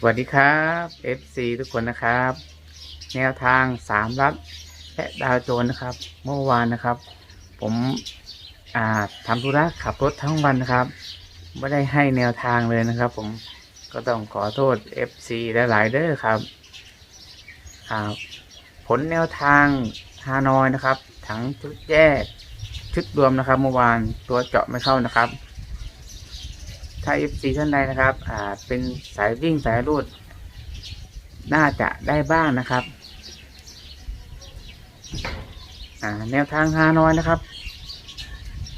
สวัสดีครับ FC ทุกคนนะครับ แนวทางสามรัฐและดาวโจนนะครับ เมื่อวานนะครับ ผมอ่าทำธุระขับรถทั้งวันนะครับ ไม่ได้ให้แนวทางเลยนะครับ ผมก็ต้องขอโทษ FC และหลายเด้อครับอ่าผลแนวทางฮานอยนะครับ ทั้งชุดแยกชุดรวมนะครับ เมื่อวานตัวเจาะไม่เข้านะครับ ถ้า FC ท่านใดนะครับ อ่า เป็นสายวิ่งสายรูด น่าจะได้บ้างนะครับ อ่า แนวทางฮานอยนะครับ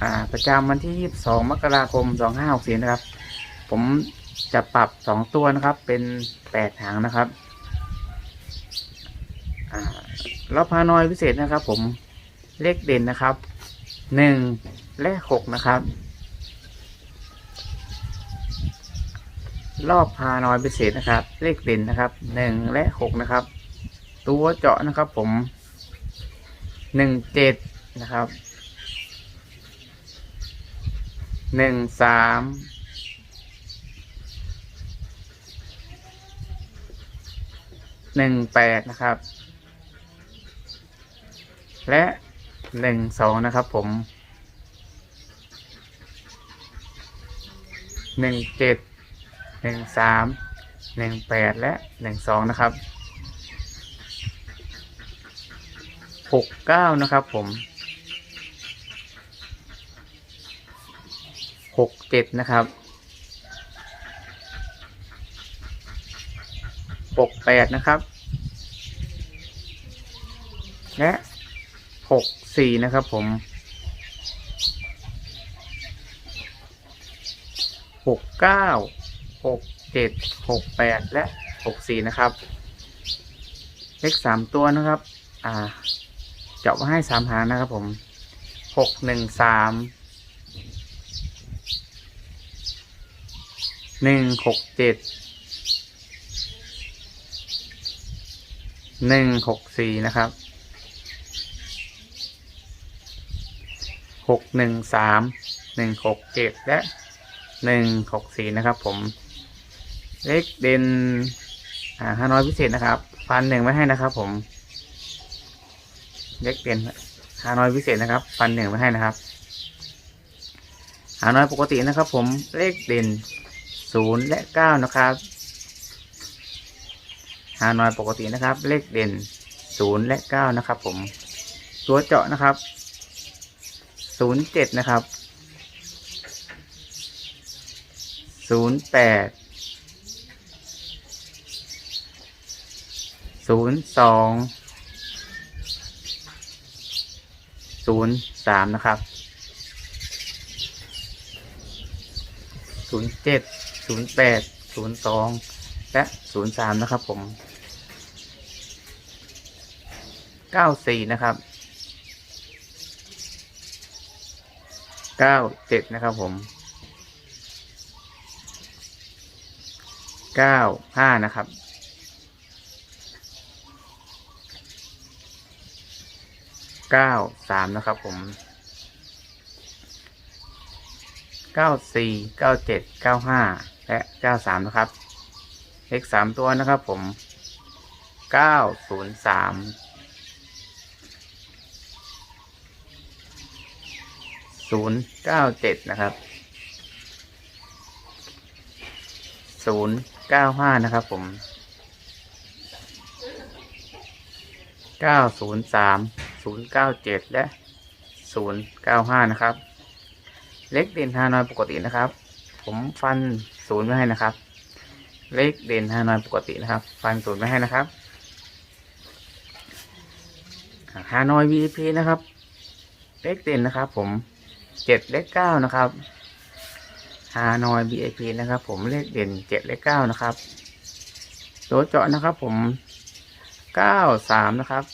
อ่า ประจำวันที่ 22 มกราคม 2564 นะครับ ผมจะปรับ2ตัวนะครับ เป็น8หางนะครับ อ่ารอบฮานอยพิเศษนะครับ ผมเลขเด่นนะครับ1และ6นะครับ รอบพานอยพิเศษนะครับ เลขเด่นนะครับหนึ่งและหกนะครับ ตัวเจาะนะครับผมหนึ่งเจ็ดนะครับหนึ่งสามหนึ่งแปดนะครับ และหนึ่งสองนะครับผมหนึ่งเจ็ด หนึ่งสามหนึ่งแปดและหนึ่งสองนะครับหกเก้านะครับผมหกเจ็ดนะครับหกแปดนะครับ และหกสี่นะครับผมหกเก้า หกเจ็ดหกแปดและหกสี่นะครับ เลขสามตัวนะครับ อ่า เจาะมาให้สามหางนะครับผมหกหนึ่งสามหนึ่งหกเจ็ดหนึ่งหกสี่นะครับหกหนึ่งสามหนึ่งหกเจ็ดและหนึ่งหกสี่นะครับผม เลขเด่นอ่าห้าน้อยพิเศษนะครับพันหนึ่งไว้ให้นะครับ ผม เลขเด่นห้าน้อยพิเศษนะครับพันหนึ่งไว้ให้นะครับหาน้อยปกตินะครับ ผมเลขเด่นศูนย์และเก้านะครับหาน้อยปกตินะครับ เลขเด่นศูนย์และเก้านะครับ ผมตัวเจาะนะครับศูนย์เจ็ดนะครับศูนย์แปด ศูนย์สองศูนย์สามนะครับศูนย์เจ็ดศูนย์แปดศูนย์สองและศูนย์สามนะครับผมเก้าสี่นะครับเก้าเจ็ดนะครับผมเก้าห้านะครับ เก้าสามนะครับผมเก้าสี่เก้าเจ็ดเก้าห้าและเก้าสามนะครับ เลขสามตัวนะครับผมเก้าศูนย์สามศูนย์เก้าเจ็ดนะครับศูนย์เก้าห้านะครับผมเก้าศูนย์สาม ศูนย์เก้าเจ็ดและศูนย์เก้าห้านะครับ เลขเด่นฮานอยปกตินะครับ ผมฟันศูนย์ไว้ให้นะครับ เลขเด่นฮานอยปกตินะครับ ฟันศูนย์ไว้ให้นะครับฮานอย VIP นะครับ เลขเด่นนะครับ ผมเจ็ดเลขเก้านะครับฮานอย VIP นะครับ ผมเลขเด่นเจ็ดเลขเก้านะครับตัวเจาะนะครับ ผมเก้าสามนะครับ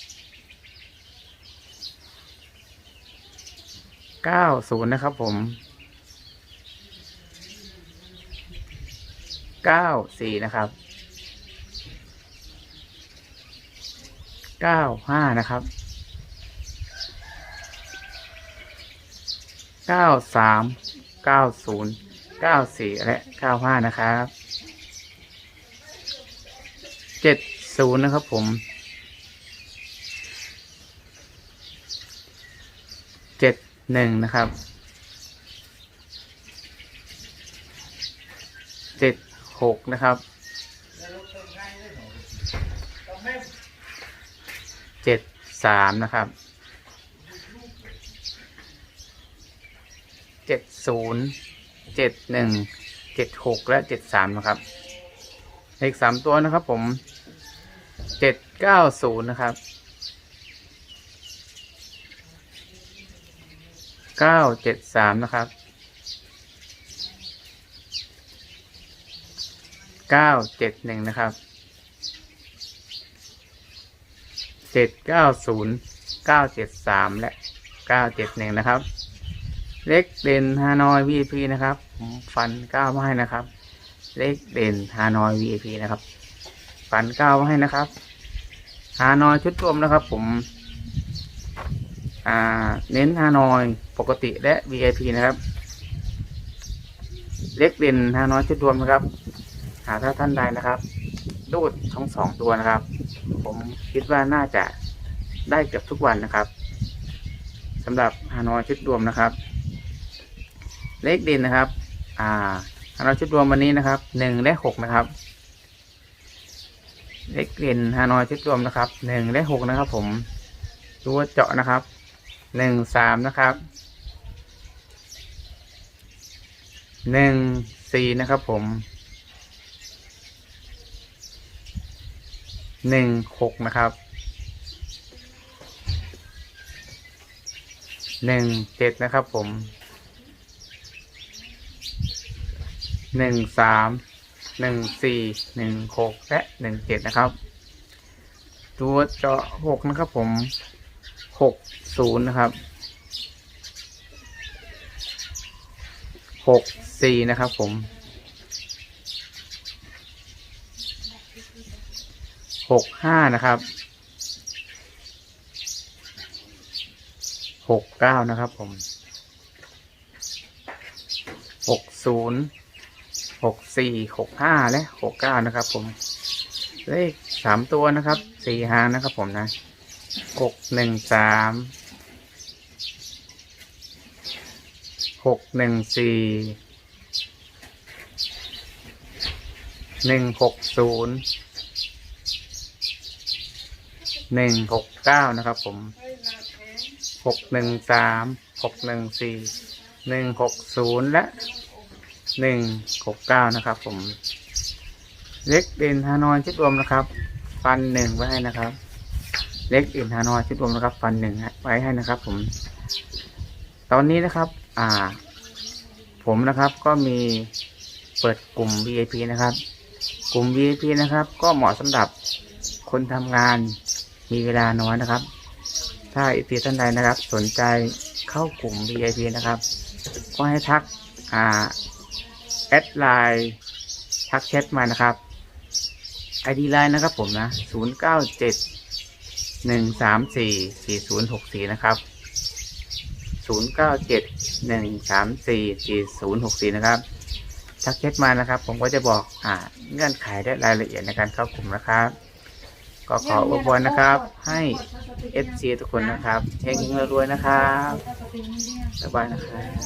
เก้าศูนย์นะครับผมเก้าสี่นะครับเก้าห้านะครับเก้าสามเก้าศูนย์เก้าสี่และเก้าห้านะครับเจ็ดศูนย์นะครับผม เจ็ด หนึ่งนะครับเจ็ดหกนะครับเจ็ดสามนะครับเจ็ดศูนย์เจ็ดหนึ่งเจ็ดหกและเจ็ดสามนะครับเลขสามตัวนะครับผมเจ็ดเก้าศูนย์นะครับ เก้าเจ็ดสามนะครับเก้าเจ็ดหนึ่งนะครับเจ็ดเก้าศูนย์เก้าเจ็ดสามและเก้าเจ็ดหนึ่งนะครับ เลขเด่นฮานอย VIP นะครับฟันเก้ามาให้นะครับ เลขเด่นฮานอย VIP นะครับ ฟันเก้ามาให้นะครับฮานอยชุดรวมนะครับ ผม อ่า เน้นฮานอย ปกติและ VIP นะครับ เลขเด่นฮานอยชุดรวมนะครับ หาถ้าท่านใดนะครับรูดทั้งสองตัวนะครับ ผมคิดว่าน่าจะได้เกือบทุกวันนะครับสำหรับฮานอยชุดรวมนะครับ เลขเด่นนะครับ อ่าฮานอยชุดรวมวันนี้นะครับหนึ่งและหกนะครับ เลขเด่นฮานอยชุดรวมนะครับหนึ่งและหกนะครับ ผมตัวเจาะนะครับหนึ่งสามนะครับ หนึ่งสี่นะครับผมหนึ่งหกนะครับหนึ่งเจ็ดนะครับผมหนึ่งสามหนึ่งสี่หนึ่งหกและหนึ่งเจ็ดนะครับ ตัวเจาะหกนะครับผมหกศูนย์นะครับ หกสี่นะครับผมหกห้านะครับหกเก้านะครับผมหกศูนย์หกสี่หกห้าและหกเก้านะครับผมเลขสามตัวนะครับสี่หางนะครับผมนะหกหนึ่งสาม หกหนึ่งสี่หนึ่งหกศูนย์หนึ่งหกเก้านะครับผมหกหนึ่งสามหกหนึ่งสี่หนึ่งหกศูนย์และหนึ่งหกเก้านะครับ ผม เล็กเด่นฮานอยชุดรวมนะครับ ฟันหนึ่งไว้ให้นะครับ เล็กเด่นฮานอยชุดรวมนะครับ ฟันหนึ่งไว้ให้นะครับ ผม ตอนนี้นะครับ อ่า ผมนะครับก็มีเปิดกลุ่ม VIP นะครับ กลุ่ม VIP นะครับ ก็เหมาะสำหรับคนทำงานมีเวลาน้อยนะครับ ถ้าอีพีท่านใดนะครับ สนใจเข้ากลุ่ม VIP นะครับ ก็ให้ทักอ่าแอดไลน์ทักแชทมานะครับ ID ไลน์นะครับผมนะ 0 9 7 1 3 4 4 0 6 4 นะครับ 0 9 7 1 3 4 4 0 6 4 นะครับทักแชทมานะครับ ผมก็จะบอกอ่าเงื่อนไขและรายละเอียดในการเข้ากลุ่มนะครับ ก็ขออวยพรนะครับ ให้ FC ทุกคนนะครับเฮงๆรวยๆนะครับบ๊ายบายนะครับ